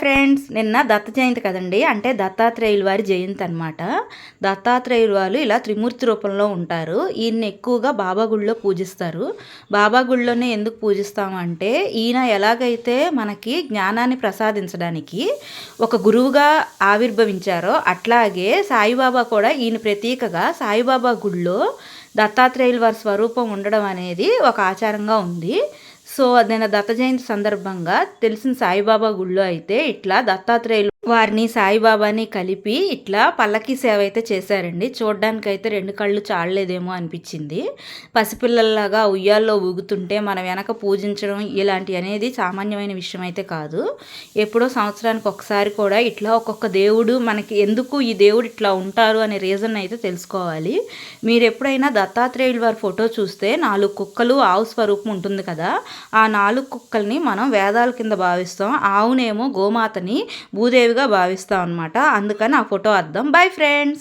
Friends నిన్న దత్త జయంతి కదండి. అంటే దత్తాత్రేయుల వారి జయంతి అనమాట దత్తాత్రేయుల వాళ్ళు ఇలా త్రిమూర్తి రూపంలో ఉంటారు. ఈయన్ని ఎక్కువగా బాబా గుళ్ళో పూజిస్తారు. బాబా గుళ్ళోనే ఎందుకు పూజిస్తామంటే ఈయన ఎలాగైతే మనకి జ్ఞానాన్ని ప్రసాదించడానికి ఒక గురువుగా ఆవిర్భవించారో అట్లాగే సాయిబాబా కూడా ఈయన ప్రతీకగా సాయిబాబా గుళ్ళో దత్తాత్రేయుల వారి స్వరూపం ఉండడం అనేది ఒక ఆచారంగా ఉంది. సో నేను దత్త జయంతి సందర్భంగా తెలిసిన సాయిబాబా గుళ్ళో అయితే ఇట్లా దత్తాత్రేయులు వారిని సాయిబాబాని కలిపి ఇట్లా పల్లకి సేవ అయితే చేశారండి. చూడ్డానికైతే రెండు కళ్ళు చాలలేదేమో అనిపించింది. పసిపిల్లల్లాగా ఉయ్యాల్లో ఊగుతుంటే మన వెనక పూజించడం ఇలాంటి అనేది సామాన్యమైన విషయం అయితే కాదు. ఎప్పుడో సంవత్సరానికి ఒకసారి కూడా ఇట్లా ఒక్కొక్క దేవుడు మనకి ఎందుకు ఈ దేవుడు ఇట్లా ఉంటారు అనే రీజన్ అయితే తెలుసుకోవాలి. మీరు ఎప్పుడైనా దత్తాత్రేయుల వారి ఫోటో చూస్తే నాలుగు కుక్కలు ఆవు స్వరూపం ఉంటుంది కదా ఆ నాలుగు కుక్కల్ని మనం వేదాల కింద భావిస్తాం. ఆవునేమో గోమాతని భూదేవి భూదేవిగా భావిస్తాం అనమాట అందుకని ఆ ఫోటో అర్థం బై ఫ్రెండ్స్